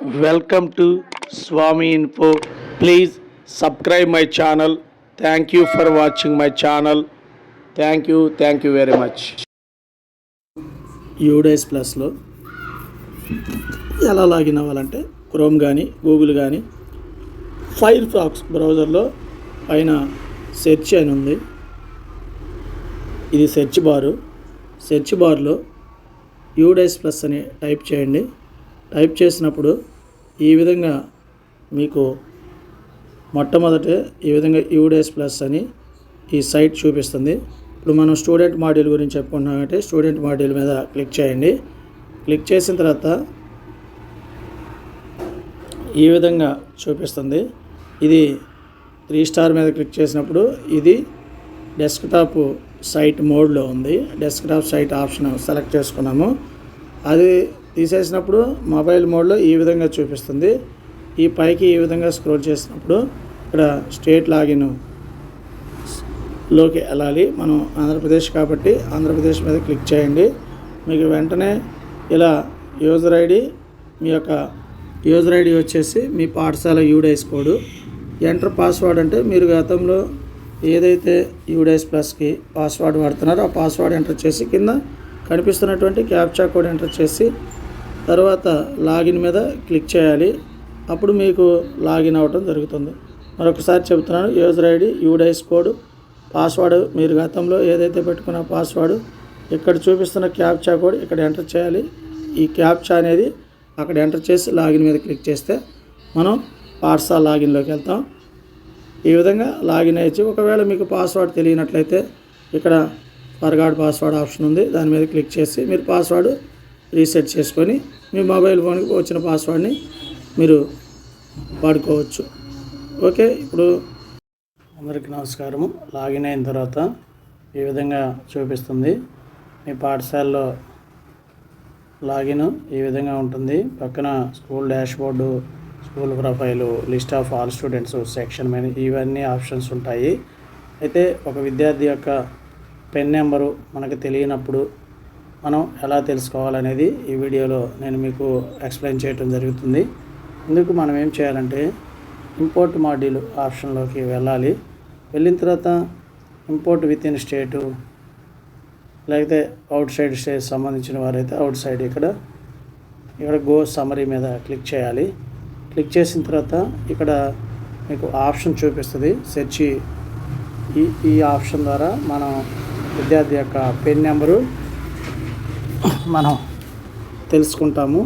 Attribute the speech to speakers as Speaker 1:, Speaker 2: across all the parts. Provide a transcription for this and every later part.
Speaker 1: Welcome to Swami info. Please subscribe my channel. Thank you for watching my channel thank you thank you very much UDISE ప్లస్లో ఎలా login అవ్వాలంటే chrome కానీ Google కానీ fire pox బ్రౌజర్లో పైన search అని ఉంది. ఇది సెర్చ్ బారు సెర్చ్ బార్లో యూడేస్ ప్లస్ అని టైప్ చేయండి. టైప్ చేసినప్పుడు ఈ విధంగా మీకు మొట్టమొదట ఈ విధంగా యూడేస్ ప్లస్ అని ఈ సైట్ చూపిస్తుంది. ఇప్పుడు మనం స్టూడెంట్ మాడ్యూల్ గురించి చెప్పుకున్నామంటే స్టూడెంట్ మాడ్యూల్ మీద క్లిక్ చేయండి. క్లిక్ చేసిన తర్వాత ఈ విధంగా చూపిస్తుంది. ఇది త్రీ స్టార్ మీద క్లిక్ చేసినప్పుడు ఇది డెస్క్టాప్ సైట్ మోడ్లో ఉంది. డెస్క్టాప్ సైట్ ఆప్షన్ సెలెక్ట్ చేసుకున్నాము. అది తీసేసినప్పుడు మొబైల్ మోడ్లో ఈ విధంగా చూపిస్తుంది. ఈ పైకి ఈ విధంగా స్క్రోల్ చేసినప్పుడు ఇక్కడ స్టేట్ లాగిన్లోకి వెళ్ళాలి. మనం ఆంధ్రప్రదేశ్ కాబట్టి ఆంధ్రప్రదేశ్ మీద క్లిక్ చేయండి. మీకు వెంటనే ఇలా యూజర్ ఐడి మీ యొక్క యూజర్ ఐడి వచ్చేసి మీ పాఠశాల యూడైస్ కోడ్. ఎంటర్ పాస్వర్డ్ అంటే మీరు గతంలో ఏదైతే యూడైస్ ప్లస్కి పాస్వర్డ్ వాడుతున్నారో ఆ పాస్వర్డ్ ఎంటర్ చేసి కింద కనిపిస్తున్నటువంటి క్యాప్చా కోడ్ ఎంటర్ చేసి తర్వాత లాగిన్ మీద క్లిక్ చేయాలి. అప్పుడు మీకు లాగిన్ అవ్వటం జరుగుతుంది. మరొకసారి చెబుతున్నాను user ID UDISE code password మీరు గతంలో ఏదైతే పెట్టుకున్న పాస్వర్డ్ ఇక్కడ చూపిస్తున్న క్యాప్చా కోడ్ ఇక్కడ ఎంటర్ చేయాలి. ఈ క్యాప్చా అనేది అక్కడ ఎంటర్ చేసి లాగిన్ మీద క్లిక్ చేస్తే మనం పాఠశాల లాగిన్లోకి వెళ్తాం. ఈ విధంగా లాగిన్ అయ్యి ఒకవేళ మీకు పాస్వర్డ్ తెలియనట్లయితే ఇక్కడ ఫర్గాడ్ పాస్వర్డ్ ఆప్షన్ ఉంది. దాని మీద క్లిక్ చేసి మీరు పాస్వర్డ్ రీసెట్ చేసుకొని మీ మొబైల్ ఫోన్కి వచ్చిన పాస్వర్డ్ని మీరు వాడుకోవచ్చు. ఓకే ఇప్పుడు అందరికీ నమస్కారము. లాగిన్ అయిన తర్వాత ఈ విధంగా చూపిస్తుంది. మీ పాఠశాలలో లాగిన్ ఈ విధంగా ఉంటుంది. పక్కన school dash board school profile list of all students section మీద ఇవన్నీ ఆప్షన్స్ ఉంటాయి. అయితే ఒక విద్యార్థి యొక్క పెన్ నెంబరు మనకు తెలియనప్పుడు మనం ఎలా తెలుసుకోవాలనేది ఈ వీడియోలో నేను మీకు ఎక్స్ప్లెయిన్ చేయడం జరుగుతుంది. ఇందుకు మనం ఏం చేయాలంటే ఇంపోర్ట్ మాడ్యూల్ ఆప్షన్లోకి వెళ్ళాలి. వెళ్ళిన తర్వాత ఇంపోర్ట్ విత్ ఇన్ స్టేటు లేకపోతే అవుట్ సైడ్ స్టేట్ సంబంధించిన వారైతే అవుట్ సైడ్ ఇక్కడ ఇక్కడ గో సమరీ మీద క్లిక్ చేయాలి. క్లిక్ చేసిన తర్వాత ఇక్కడ మీకు ఆప్షన్ చూపిస్తుంది. సెర్చ్ ఈ ఈ ఆప్షన్ ద్వారా మనం విద్యార్థి యొక్క పెన్ నెంబరు మనం తెలుసుకుంటాము.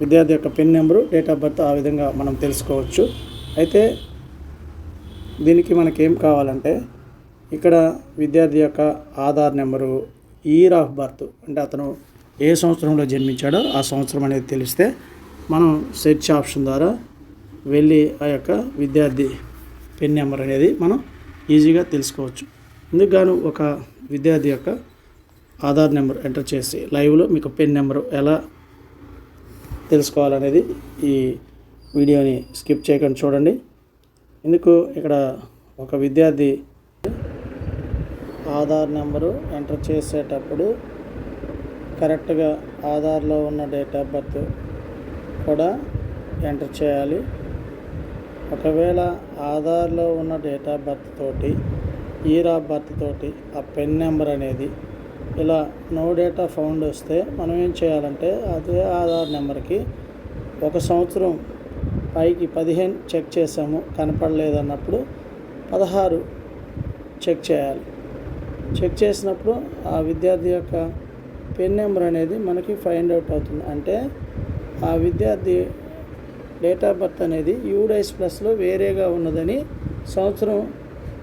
Speaker 1: విద్యార్థి యొక్క PEN number date of birth ఆ విధంగా మనం తెలుసుకోవచ్చు. అయితే దీనికి మనకేం కావాలంటే ఇక్కడ విద్యార్థి యొక్క Aadhaar number year of birth అంటే అతను ఏ సంవత్సరంలో జన్మించాడో ఆ సంవత్సరం అనేది తెలిస్తే మనం సెర్చ్ ఆప్షన్ ద్వారా వెళ్ళి ఆ యొక్క విద్యార్థి పెన్ నెంబర్ అనేది మనం ఈజీగా తెలుసుకోవచ్చు. ఇందుకు గాను ఒక విద్యార్థి యొక్క ఆధార్ నెంబర్ ఎంటర్ చేసి లైవ్లో మీకు పెన్ నెంబరు ఎలా తెలుసుకోవాలనేది ఈ వీడియోని స్కిప్ చేయకుండా చూడండి. ఇందుకు ఇక్కడ ఒక విద్యార్థి ఆధార్ నెంబరు ఎంటర్ చేసేటప్పుడు కరెక్ట్గా ఆధార్లో ఉన్న డేట్ ఆఫ్ బర్త్ కూడా ఎంటర్ చేయాలి. ఒకవేళ ఆధార్లో ఉన్న డేట్ ఆఫ్ బర్త్ తోటి ఈర్ ఆఫ్ బర్త్ తోటి ఆ పెన్ నెంబర్ అనేది ఇలా నో డేటా ఫౌండ్ వస్తే మనం ఏం చేయాలంటే అదే ఆధార్ నెంబర్కి ఒక సంవత్సరం పైకి పదిహేను చెక్ చేసాము కనపడలేదు అన్నప్పుడు పదహారు చెక్ చేయాలి. చెక్ చేసినప్పుడు ఆ విద్యార్థి యొక్క పిన్ నెంబర్ అనేది మనకి ఫైండ్ అవుట్ అవుతుంది. అంటే ఆ విద్యార్థి డేట్ ఆఫ్ బర్త్ అనేది యూడైస్ ప్లస్లో వేరేగా ఉన్నదని సంవత్సరం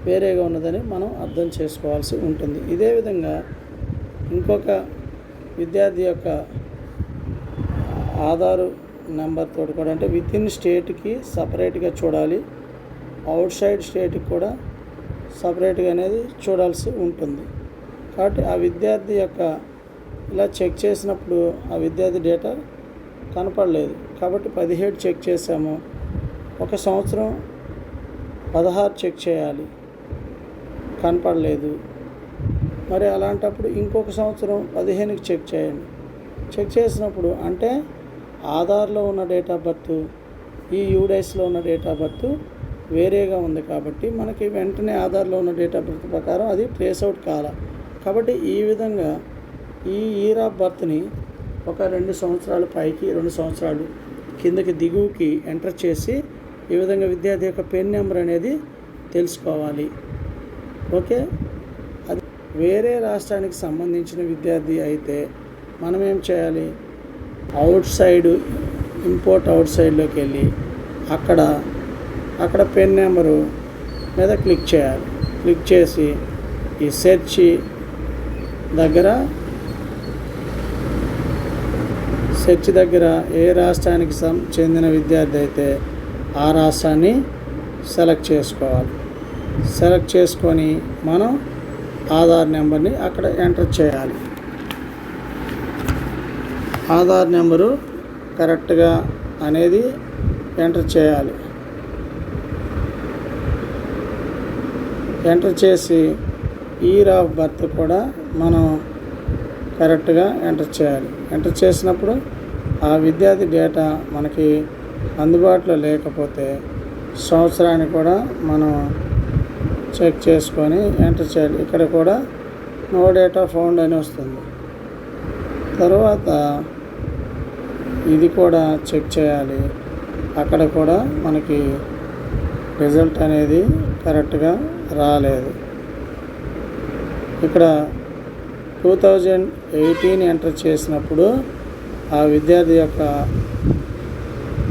Speaker 1: వేరేగా ఉన్నదని మనం అర్థం చేసుకోవాల్సి ఉంటుంది. ఇదే విధంగా ఇంకొక విద్యార్థి యొక్క ఆధారు నెంబర్ తోటి కూడా అంటే విత్ ఇన్ స్టేట్కి సపరేట్గా చూడాలి. అవుట్ సైడ్ స్టేట్కి కూడా సపరేట్గా అనేది చూడాల్సి ఉంటుంది. కాబట్టి ఆ విద్యార్థి యొక్క ఇలా చెక్ చేసినప్పుడు ఆ విద్యార్థి డేటా కనపడలేదు. కాబట్టి పదిహేడు చెక్ చేసాము ఒక సంవత్సరం పదహారు చెక్ చేయాలి. కనపడలేదు. మరి అలాంటప్పుడు ఇంకొక సంవత్సరం పదిహేనుకి చెక్ చేయండి. చెక్ చేసినప్పుడు అంటే ఆధార్లో ఉన్న డేట్ ఆఫ్ బర్త్ ఈ యూడైస్లో ఉన్న డేట్ ఆఫ్ బర్త్ వేరేగా ఉంది కాబట్టి మనకి వెంటనే ఆధార్లో ఉన్న డేట్ ఆఫ్ బర్త్ ప్రకారం అది ట్రేస్ అవుట్ కాల. కాబట్టి ఈ విధంగా ఈ ఇయర్ ఆఫ్ బర్త్ని ఒక రెండు సంవత్సరాలు పైకి రెండు సంవత్సరాలు కిందకి దిగువకి ఎంటర్ చేసి ఈ విధంగా విద్యార్థి యొక్క పెన్ నెంబర్ అనేది తెలుసుకోవాలి. ఓకే? వేరే రాష్ట్రానికి సంబంధించిన విద్యార్థి అయితే మనం ఏం చేయాలి? అవుట్ సైడ్ ఇంపోర్ట్ అవుట్ సైడ్లోకి వెళ్ళి అక్కడ అక్కడ పెన్ నెంబరు మీద క్లిక్ చేయాలి. క్లిక్ చేసి ఈ సెర్చ్ దగ్గర సెర్చ్ దగ్గర ఏ రాష్ట్రానికి సం చెందిన విద్యార్థి అయితే ఆ రాష్ట్రాన్ని సెలెక్ట్ చేసుకోవాలి. సెలెక్ట్ చేసుకొని మనం ఆధార్ నెంబర్ని అక్కడ ఎంటర్ చేయాలి. ఆధార్ నెంబరు కరెక్ట్గా అనేది ఎంటర్ చేయాలి. ఎంటర్ చేసి ఇయర్ ఆఫ్ బర్త్ కూడా మనం కరెక్ట్గా ఎంటర్ చేయాలి. ఎంటర్ చేసినప్పుడు ఆ విద్యార్థి డేటా మనకి అందుబాటులో లేకపోతే సంవత్సరాన్ని కూడా మనం చెక్ చేసుకొని ఎంటర్ చేయాలి. ఇక్కడ కూడా నో డేటా ఫౌండ్ అని వస్తుంది. తర్వాత ఇది కూడా చెక్ చేయాలి. అక్కడ కూడా మనకి రిజల్ట్ అనేది కరెక్ట్గా రాలేదు. ఇక్కడ టూ థౌజండ్ ఎయిటీన్ ఎంటర్ చేసినప్పుడు ఆ విద్యార్థి యొక్క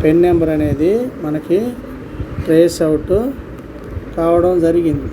Speaker 1: పెన్ నెంబర్ అనేది మనకి ట్రేస్ అవుట్ కావడం జరిగింది.